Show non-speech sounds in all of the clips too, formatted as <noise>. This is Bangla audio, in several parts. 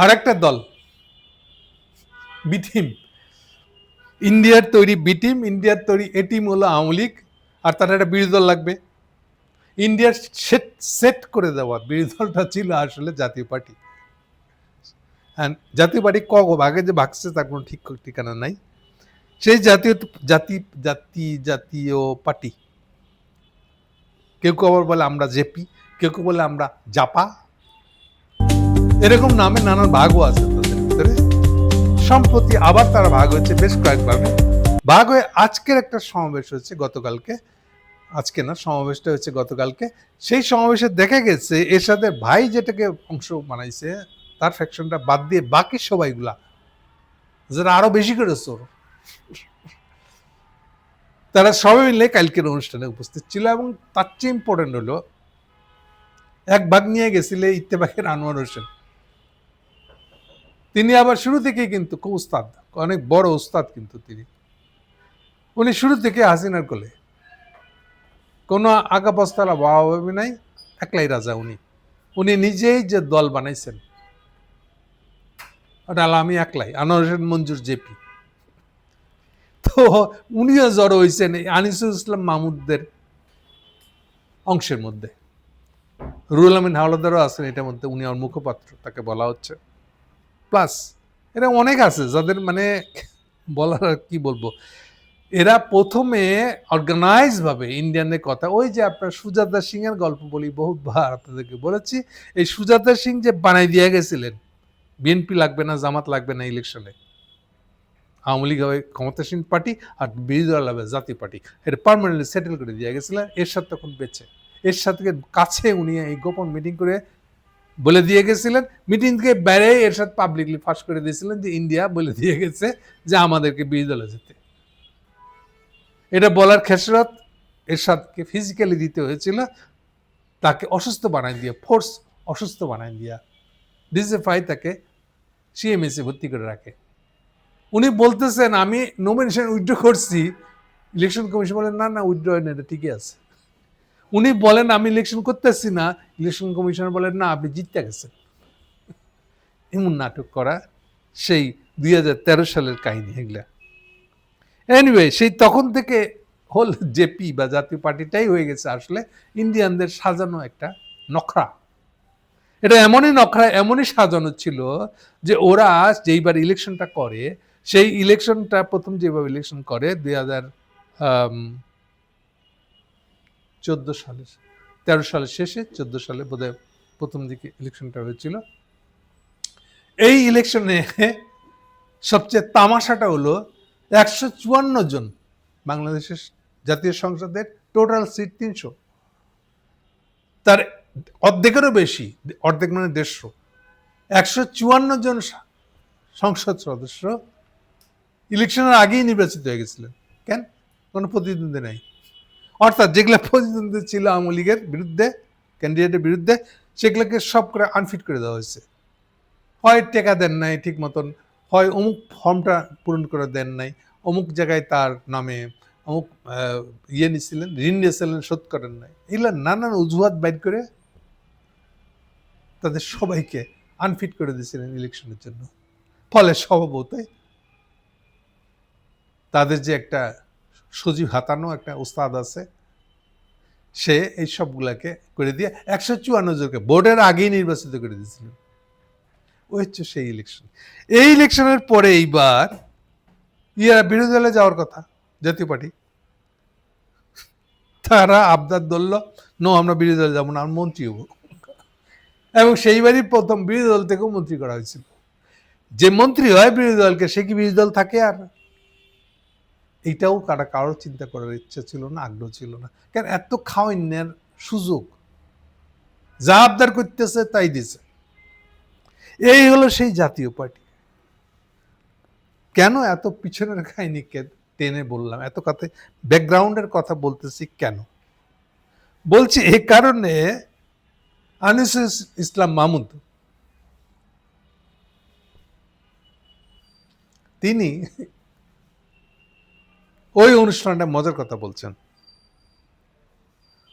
আর একটা দল। বিটিম। ইন্ডিয়ার তৈরি বিটিম, ইন্ডিয়ার তৈরি এটিম হলো আওয়ামী লীগ, আর তার একটা বিরোধী দল লাগবে। ইন্ডিয়ার সেট সেট করে দেওয়া বিরোধী দলটা ছিল আসলে জাতীয় পার্টি। জাতীয় পার্টি ক ভাগে যে ভাগছে তার কোনো ঠিক ঠিকানা নাই। সেই জাতীয়, জাতি জাতি, জাতীয় পার্টি। কেউ কেউ আবার বলে আমরা জেপি, কেউ কেউ বলে আমরা জাপা। এরকম নামে নানান ভাগও আছে তাদের ভিতরে। সম্প্রতি আবার তারা ভাগ হয়েছে বেশ কয়েকভাবে ভাগ হয়ে আজকের একটা সমাবেশ হয়েছে গতকালকে। আজকে না, সমাবেশটা হয়েছে গতকালকে। সেই সমাবেশে দেখা গেছে, এর সাথে ভাই যেটাকে অংশ বানাইছে, তার ফ্যাকশনটা বাদ দিয়ে বাকি সবাইগুলা। যারা আরও বেশি করে চোর। তারা সবাই মিলে কালকের অনুষ্ঠানে উপস্থিত ছিল এবং তার চেয়ে ইম্পর্টেন্ট হলো, এক ভাগ নিয়ে গেছিলে ইত্তেফাকের আনোয়ার হোসেন। তিনি আবার শুরু থেকেই কিন্তু খুব উস্তাদ, অনেক বড় উস্তাদ কিন্তু তিনি। উনি শুরু থেকে হাসিনার কোলে। কোনো আগা পস্তালা ভাবাভাবি নাই, একলাই রাজা উনি। উনি নিজেই যে দল বানাইছেন, ওটা আমি একলাই, আনোয়ার মঞ্জুর জেপি। তো উনিও জড়ো হয়েছেন এই আনিসুল ইসলাম মাহমুদদের অংশের মধ্যে। রুহুল আমিন হাওলাদারও আছেন এটার মধ্যে, উনি আমার মুখপাত্র, তাকে বলা হচ্ছে। প্লাস এরা অনেক আছে যাদের মানে বলার আর কি বলব? এরা প্রথমে অর্গানাইজ ভাবে ইন্ডিয়ানের কথা, ওই যে আপনার সুজাতা সিং এর গল্প বলি বহুতবার আপনাদেরকে বলেছি, এই সুজাতা সিং যে বানাই দিয়ে গেছিলেন বিএনপি লাগবে না, জামাত লাগবে না ইলেকশনে আওয়ামী লীগ হবে, ক্ষমতাসীন পার্টি আর বিরোধী দল হবে জাতীয় পার্টি। এটা পারমানেন্টলি সেটেল করে দিয়ে গেছিলেন, এরশাদ তখন বেঁচে। সাথে কাছে উনি এই গোপন মিটিং করে বলে দিয়ে গেছিলেন। মিটিং থেকে বাইরে এরশাদ পাবলিকলি ফাঁস করে দিয়েছিলেন যে ইন্ডিয়া বলে দিয়ে গেছে যে আমাদেরকে বিরোধী দলে যেতে। এটা বলার খেসরত এরশাদকে ফিজিক্যালি দিতে হয়েছিল। তাকে অসুস্থ বানাই দিয়ে ফোর্স অসুস্থ বানাই দিয়া ডিজিফাই তাকে সিএমএসে ভর্তি করে রাখে। উনি বলতেছেন, আমি নমিনেশন উইথড্র করছি। ইলেকশন কমিশন বলেন না না উইথড্র হয় না এটা ঠিকই আছে। উনি বলেন, আমি ইলেকশন করতেছি না। ইলেকশন কমিশনার বলেন, না, আপনি জিততে গেছেন। এমন নাটক করা সেই দুই হাজার তেরো সালের কাহিনী এগুলা। এনিওয়ে সেই তখন থেকে হোল জেপি বা জাতীয় পার্টিটাই হয়ে গেছে আসলে ইন্ডিয়ানদের সাজানো একটা নখরা। এটা এমনই নখরা, এমনই সাজানো ছিল যে ওরা যেইবার ইলেকশনটা করে, সেই ইলেকশনটা প্রথম যেভাবে ইলেকশন করে দুই হাজার চোদ্দ সালে তেরো সালের শেষে চোদ্দ সালে বোধহয় প্রথম দিকে ইলেকশনটা হয়েছিল। এই ইলেকশনে সবচেয়ে তামাশাটা হলো একশো চুয়ান্ন জন বাংলাদেশের জাতীয় সংসদের টোটাল সিট তিনশো। তার অর্ধেকেরও বেশি, অর্ধেক মানে দেড়শো। একশো চুয়ান্ন জন সংসদ সদস্য ইলেকশনের আগেই নির্বাচিত হয়ে গেছিলেন। কেন? কোনো প্রতিদ্বন্দ্বী নাই। অর্থাৎ যেগুলো প্রতিদ্বন্দ্বী ছিল আওয়ামী লীগের বিরুদ্ধে ক্যান্ডিডেটের বিরুদ্ধে, সেগুলোকে সব করে আনফিট করে দেওয়া হয়েছে। হয় টেকা দেন নাই ঠিক মতন হয় অমুক ফর্মটা পূরণ করে দেন নাই, অমুক জায়গায় তার নামে, অমুক ইয়ে নিছিলেন ঋণ নিয়েছিলেন, শোধ করেন নাই। এগুলো নানান অজুহাত বাইর করে তাদের সবাইকে আনফিট করে দিয়েছিলেন ইলেকশনের জন্য। ফলে স্বভাবতই তাদের যে একটা সজীব হাতানো একটা ওস্তাদ আছে। সে এই সবগুলাকে করে দিয়ে একশো চুয়ান্ন জনকে ভোটের আগেই নির্বাচিত করে দিয়েছিল। ওই হচ্ছে সেই ইলেকশন এই ইলেকশনের পরে এইবার ইয়ারা বিরোধী দলে যাওয়ার কথা, জাতীয় পার্টি। তারা আবদার ধরল, নো, আমরা বিরোধী দলে যাব না, আমরা মন্ত্রী হব। এবং সেইবারই প্রথম বিরোধী দল থেকেও মন্ত্রী করা হয়েছিল। যে মন্ত্রী হয় বিরোধী দলকে, সে কি বিরোধী দল থাকে আর? এইটাও কারা, কারোর চিন্তা করার ইচ্ছা ছিল না, আগ্রহ ছিল না। কারণ এত খাওয়াইনের সুযোগ। যা আবদার করতেছে, তাই দিছে। এই হলো সেই জাতীয় পার্টি। কেন এত পিছনের কাহিনীকে টেনে বললাম? এত কথা, ব্যাকগ্রাউন্ডের কথা বলতেছি কেন? বলছি এ কারণে আনিস ইসলাম মাহমুদ তিনি ওই অনুষ্ঠানটা মজার কথা বলছেন।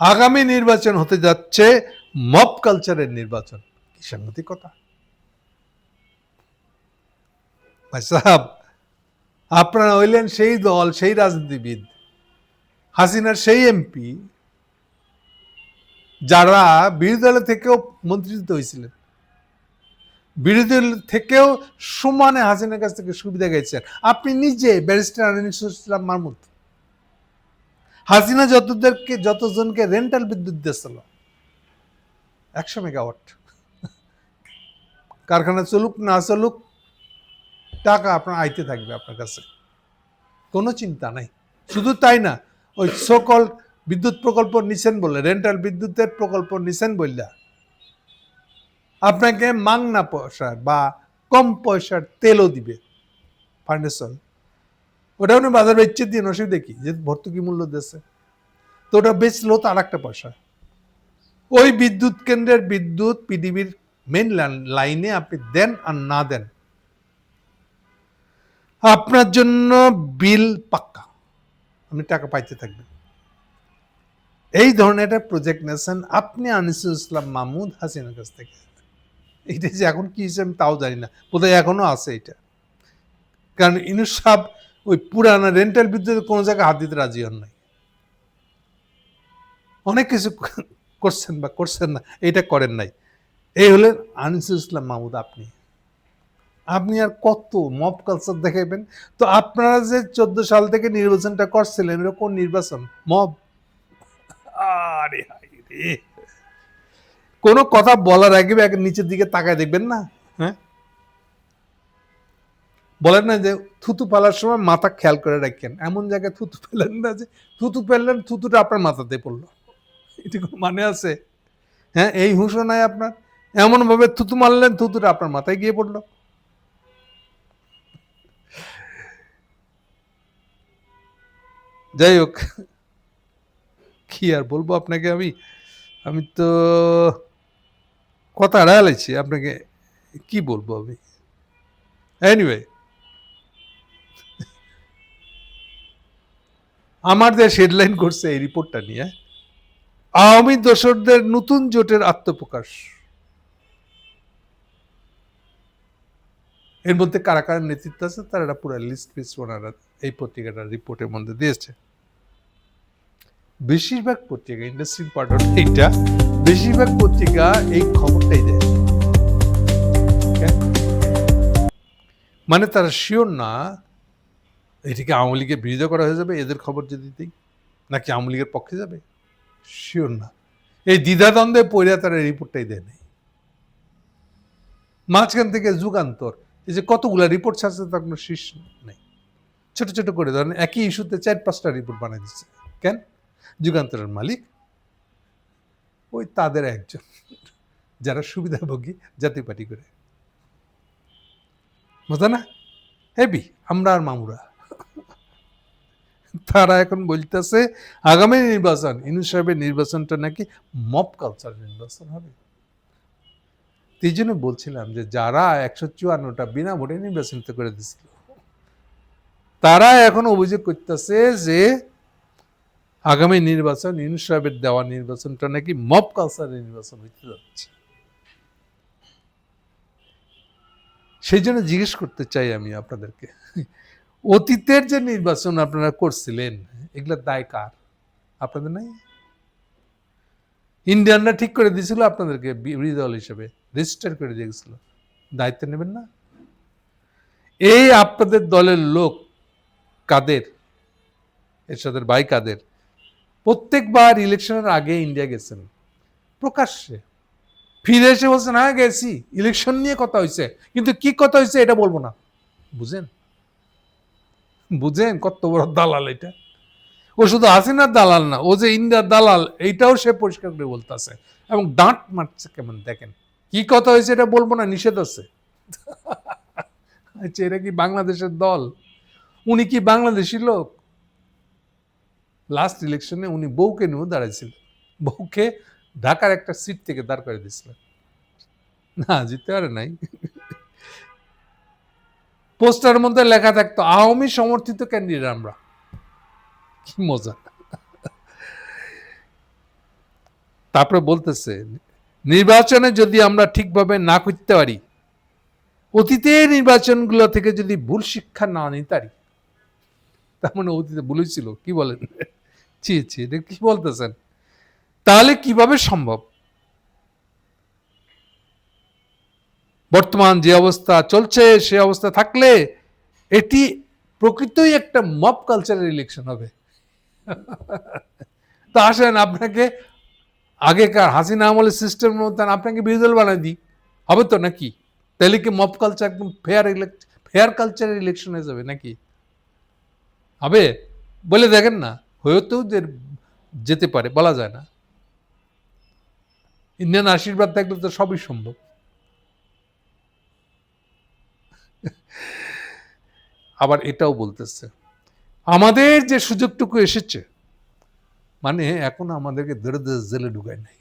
আগামী নির্বাচন হতে যাচ্ছে মব কালচারের নির্বাচন। কি সাংঘাতিক কথা। সাহাব, আপনারা হইলেন সেই দল, সেই রাজনীতিবিদ, হাসিনার সেই এমপি, যারা বিরোধী দলের থেকেও মন্ত্রিত্ব হয়েছিলেন। বিরোধী থেকেও সমানে হাসিনার কাছ থেকে সুবিধা গেছেন আপনি নিজে ব্যারিস্টার আনিসুল ইসলাম মাহমুদ, হাসিনা যতদেরকে, যতজনকে রেন্টাল বিদ্যুৎ দিয়েছিল, একশো মেগাওয়াট কারখানা চলুক, না চলুক, টাকা আপনার আইতে থাকবে আপনার কাছে। কোনো চিন্তা নাই। শুধু তাই না, ওই সকল বিদ্যুৎ প্রকল্প নিছেন বলে রেন্টাল বিদ্যুতের প্রকল্প নিছেন বললা আপনাকে মাংনা পয়সা বা কম পয়সার তেলও দিবে। ফাউন্ডেশন ওটা উনি বাজার বেচে দিয়ে অসুবিধা কি যে ভর্তুকি মূল্য দেশে তো ওটা বেচলো তো আর একটা পয়সা। ওই বিদ্যুৎ কেন্দ্রের বিদ্যুৎ পৃথিবীর মেন লাইনে আপনি দেন আর না দেন। আপনার জন্য বিল পাক্কা। আপনি টাকা পাইতে থাকবেন। এই ধরনের একটা প্রজেক্ট নেছেন আপনি আনিসুল ইসলাম মাহমুদ হাসিনার কাছ থেকে। এটা যে এখন কি হিসেবে আমি তাও জানি না। বোধহয় এখনও আছে এটা। কারণ ইনুস সাহেব ওই পুরানা রেন্টাল বিদ্যুতের কোনো জায়গায় হাত দিতে রাজি হন নাই। অনেক কিছু করছেন বা করছেন না, এটা করেন নাই। এই হলেন আনিসুল ইসলাম মাহমুদ, আপনি। আপনি আর কত মব কালচার দেখাইবেন? তো আপনারা যে চোদ্দ সাল থেকে নির্বাচনটা করছিলেন, এরকম নির্বাচন মব আরে হায় রে। কোনো কথা বলার আগে নিচের দিকে তাকায় দেখবেন না? হ্যাঁ? বলেন না যে থুতু ফেলার সময় মাথা খেয়াল করে রাখেন। এমন জায়গায় থুতু ফেলেন না যে থুতু ফেললেন, থুতুটা আপনার মাথাতে পড়ল। এটা কোনো মানে আছে? হ্যাঁ এই হুঁশো নাই আপনার? এমন ভাবে থুতু মারলেন, থুতুটা আপনার মাথায় গিয়ে পড়ল। যাই হোক, কি আর বলব আপনাকে আমি? আমি তো কথা আড়ালেছি আপনাকে কি বলব আমি? এনিওয়ে আমার দেশ হেডলাইন করছে এই রিপোর্টটা নিয়ে, আওয়ামী দোসরদের নতুন জোটের আত্মপ্রকাশ। এর মধ্যে কারা কারা নেতৃত্ব আছে, তারা পুরো লিস্ট পিস ওনারা এই পত্রিকাটার রিপোর্টের মধ্যে দিয়েছে। বেশিরভাগ পত্রিকা ইন্ডাস্ট্রি পার্ট এইটা, বেশিরভাগ পত্রিকা এই খবরটাই দেয়। মানে তারা শিওর না এটিকে আওয়ামী লীগের বিরোধিতা করা হয়ে যাবে, এদের খবর যদি দিই, নাকি আওয়ামী লীগের পক্ষে যাবে? শিওর না। এই দ্বিধাদ্বন্দ্বে পড়ে তারা রিপোর্টটাই দেয় নাই। মাঝখান থেকে যুগান্তর, এই যে কতগুলা রিপোর্ট ছাড়ছে তার কোনো শীর্ষ নেই। ছোট ছোট করে, ধরেন একই ইস্যুতে চার, পাঁচটা রিপোর্ট বানিয়ে দিচ্ছে। কেন? যুগান্তরের মালিক। ওই তাদের একজন, যারা সুবিধাভোগী জাতীয় পার্টি করে। বুঝা না? হেবি, আমরা আর মামুরা। তারা এখন বলতেছে, আগামী নির্বাচন, ইনু সাহেবের নির্বাচনটা নাকি মব কালচার নির্বাচন হবে। এই জন্য বলছিলাম যে, যারা একশো চুয়ান্নটা বিনা ভোটে নির্বাচিত করে দিছিল, তারা এখন অভিযোগ করতেছে যে আগামী নির্বাচন ইনু সাহেবের দেওয়া নির্বাচনটা নাকি মব কালচারের নির্বাচন হইতে যাচ্ছে। সেই জন্য জিজ্ঞেস করতে চাই আমি আপনাদেরকে। অতীতের যে নির্বাচন আপনারা করছিলেন এগুলোর দায় কার? আপনাদের নাই? ইন্ডিয়ানরা ঠিক করে দিয়েছিল আপনাদেরকে বিরোধী দল হিসেবে, রেজিস্টার করে দিয়েছিল দায়িত্ব নেবেন না? এই আপনাদের দলের লোক কাদের? এরশাদের ভাই কাদের? প্রত্যেকবার ইলেকশনের আগে ইন্ডিয়া গেছেন। প্রকাশ্যে। ফিরে এসে বলছেন হ্যাঁ গেছি। ইলেকশন নিয়ে কথা হয়েছে কিন্তু কি কথা হয়েছে এটা বলব না। বুঝেন? বুঝেন কত বড় দালাল এটা। ও শুধু হাসিনার দালাল না, ও যে ইন্ডিয়ার দালাল, এইটাও সে পরিষ্কার করে বলতেছে। এবং দাঁত মারছে কেমন, দেখেন। কি কথা হয়েছে এটা বলব না, নিষেধ আছে। আচ্ছা এটা কি বাংলাদেশের দল? উনি কি বাংলাদেশি লোক? লাস্ট ইলেকশনে উনি বউকে নিয়েও দাঁড়াইছিলেন বউকে ঢাকার একটা সিট থেকে দাঁড় করে দিয়েছিলেন না, জিততে পারে নাই। পোস্টারের মধ্যে লেখা থাকতো, আওয়ামী সমর্থিত ক্যান্ডিডেট আমরা। কি মজা। তারপরে বলতেছে, নির্বাচনে যদি আমরা ঠিকভাবে না করতে পারি, অতীতের নির্বাচনগুলো থেকে যদি ভুল শিক্ষা না নিই পারি তার মানে অতীতে ভুল ছিল, কি বলেন? ছি এটা কি বলতেছেন। তাহলে কীভাবে সম্ভব? বর্তমান যে অবস্থা চলছে, সে অবস্থা থাকলে এটি প্রকৃতই একটা মব কালচারের ইলেকশন হবে। <laughs> তা আসেন, আপনাকে আগেকার হাসিনা আমলের সিস্টেম মতন আপনাকে বিরোধী বানাই দিই। হবে তো নাকি? তাহলে কি মব কালচার একদম ফেয়ার ফেয়ার কালচারের ইলেকশন হয়ে যাবে নাকি? হবে? বলে দেখেন না। হয়েও যে যেতে পারে, বলা যায় না। ইন্ডিয়ান আশীর্বাদ থাকলে তো সবই সম্ভব। আবার এটাও বলতেছে, আমাদের যে সুযোগটুকু এসেছে মানে এখন আমাদেরকে ধরে ধরে জেলে ঢুকায় নাই।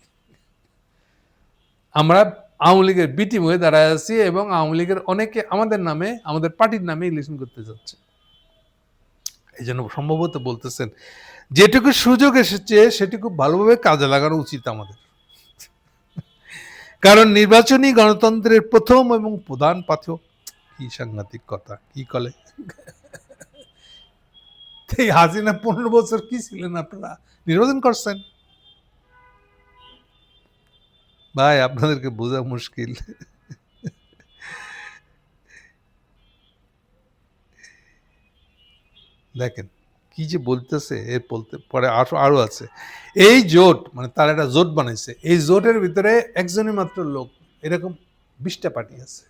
আমরা আওয়ামী লীগের বিটিম হয়ে দাঁড়ায় আছি এবং আওয়ামী লীগের অনেকে আমাদের নামে, আমাদের পার্টির নামে ইলেকশন করতে যাচ্ছে। এই জন্য সম্ভবত বলতেছেন, যেটুকু সুযোগ এসেছে সেটুকু ভালোভাবে কাজে লাগানো উচিত আমাদের। কারণ নির্বাচনী গণতন্ত্রের প্রথম এবং প্রধান পাথর কি সাংঘাতিক কথা, কি কলে? এই হাসিনা পনেরো বছর কি ছিলেন আপনারা? নির্বাচন করছেন। ভাই, আপনাদেরকে বোঝা মুশকিল। দেখেন, কি যে বলতেছে, এর বলতে, পরে আরও আরও আছে। এই জোট মানে তার একটা জোট বানাইছে, এই জোটের ভিতরে একজনই মাত্র লোক, এরকম বিশটা পার্টি আছে।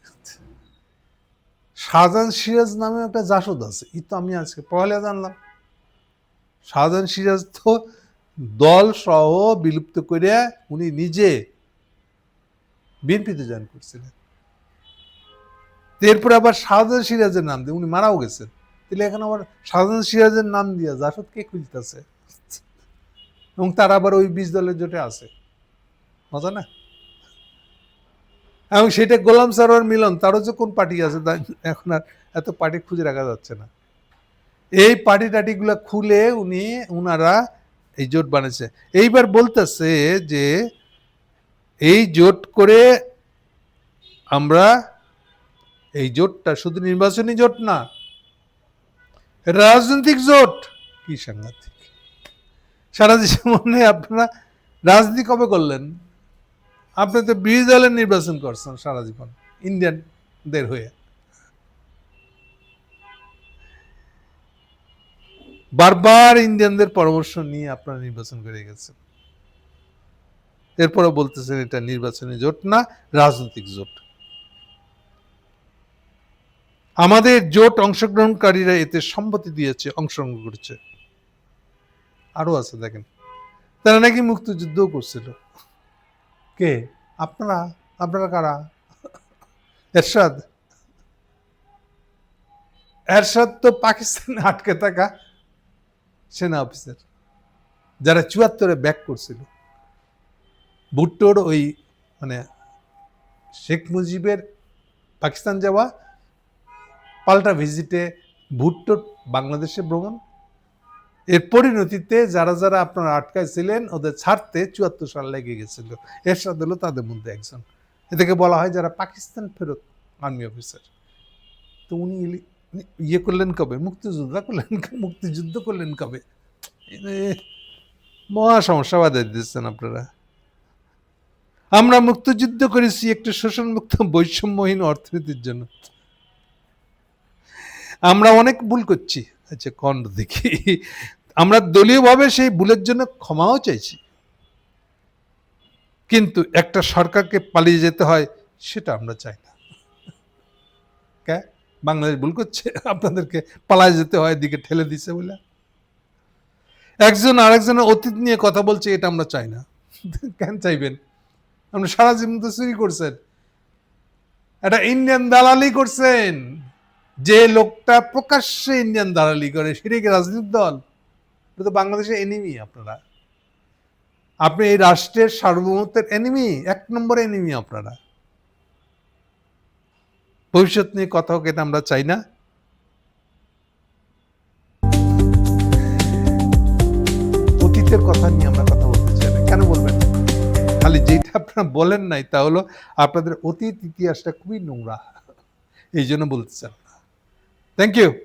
শাহজাহান সিরাজ নামে একটা জাসদ আছে ই তো আমি আজকে পয়লা জানলাম। শাহজাহান সিরাজ তো দল সহ বিলুপ্ত করে উনি নিজে বিএনপিতে জয়েন করছিলেন। এরপরে আবার শাহজাহান সিরাজের নাম দিয়ে উনি মারাও গেছেন। তাহলে এখন আবার শাহজাহান সিরাজের নাম দিয়া জাসদ কে খুঁজতেছে? এবং তার আবার ওই বিশ দলের জোটে আছে। মজা না? এবং সেটা গোলাম সারোয়ার মিলন, তারও যে কোন পার্টি আছে এখন আর এত পার্টি খুঁজে রাখা যাচ্ছে না। এই পার্টি টাটিগুলো খুলে উনি, উনারা এই জোট বানিয়েছে। এইবার বলতেছে যে, এই জোট করে আমরা এই জোটটা শুধু নির্বাচনী জোট না রাজনৈতিক জোট? কি সাংঘাতিক। সারা জীবনে আপনারা রাজনীতি কবে করলেন? আপনি তো বিরোধী দলের নির্বাচন করছেন সারা জীবন, ইন্ডিয়ানদের হয়ে। বারবার ইন্ডিয়ানদের পরামর্শ নিয়ে আপনারা নির্বাচন করে গেছেন। এরপরে বলতেছেন এটা নির্বাচনী জোট না, রাজনৈতিক জোট। আমাদের জোট অংশগ্রহণকারীরা এতে সম্মতি দিয়েছে, অংশগ্রহণ করেছে। আরও আছে দেখেন। তারা নাকি মুক্তিযুদ্ধ করছিল। কে? আপনারা? আপনারা কারা? এরশাদ। এরশাদ তো পাকিস্তানে আটকে থাকা সেনা অফিসার, যারা চুয়াত্তরে ব্যাক করছিল। ভুট্টোর ওই মানে শেখ মুজিবের পাকিস্তান যাওয়া পাল্টা ভিজিটে ভুট্টো বাংলাদেশে ভ্রমণ। এর পরিণতিতে যারা যারা আপনারা আটকায় ছিলেন ওদের ছাড়তে চুয়াত্তর সাল লেগে গেছিল। এরশাদ হলো তাদের মধ্যে একজন। এটাকে বলা হয় যারা পাকিস্তান ফেরত আর্মি অফিসার। তো উনি ইয়ে করলেন কবে? মুক্তিযোদ্ধা করলেন মুক্তিযুদ্ধ করলেন কবে? মহা সমস্যা বাধা দিচ্ছেন আপনারা। আমরা মুক্তিযুদ্ধ করেছি একটি শোষণমুক্ত বৈষম্যহীন অর্থনীতির জন্য। আমরা অনেক ভুল করছি। আচ্ছা কন্ড দেখি। আমরা দলীয়ভাবে সেই ভুলের জন্য ক্ষমাও চাইছি। কিন্তু একটা সরকারকে পালিয়ে যেতে হয়, সেটা আমরা চাই না। কে? বাংলাদেশ ভুল করছে, আপনাদেরকে পালায় যেতে হয় দিকে ঠেলে দিছে বলে। একজন আরেকজনের অতীত নিয়ে কথা বলছে, এটা আমরা চাই না। কেন চাইবেন? আপনি সারা জীবন তো চুরি করছেন। একটা ইন্ডিয়ান দালালি করছেন। যে লোকটা প্রকাশ্যে ইন্ডিয়ান দালালি করে সেটাই কি রাজনৈতিক দল? তো বাংলাদেশের এনিমি আপনারা। আপনি এই রাষ্ট্রের সার্বভৌমত্বের এনিমি এক নম্বর এনিমি আপনারা। ভবিষ্যৎ নিয়ে কথা হোক, এটা আমরা চাই না। অতীতের কথা নিয়ে আমরা কথা বলতে চাই না। কেন বলবেন? খালি যেটা আপনারা বলেন নাই, তা হলো আপনাদের অতীত ইতিহাসটা খুবই নোংরা। এই জন্য বলতে চান Thank you.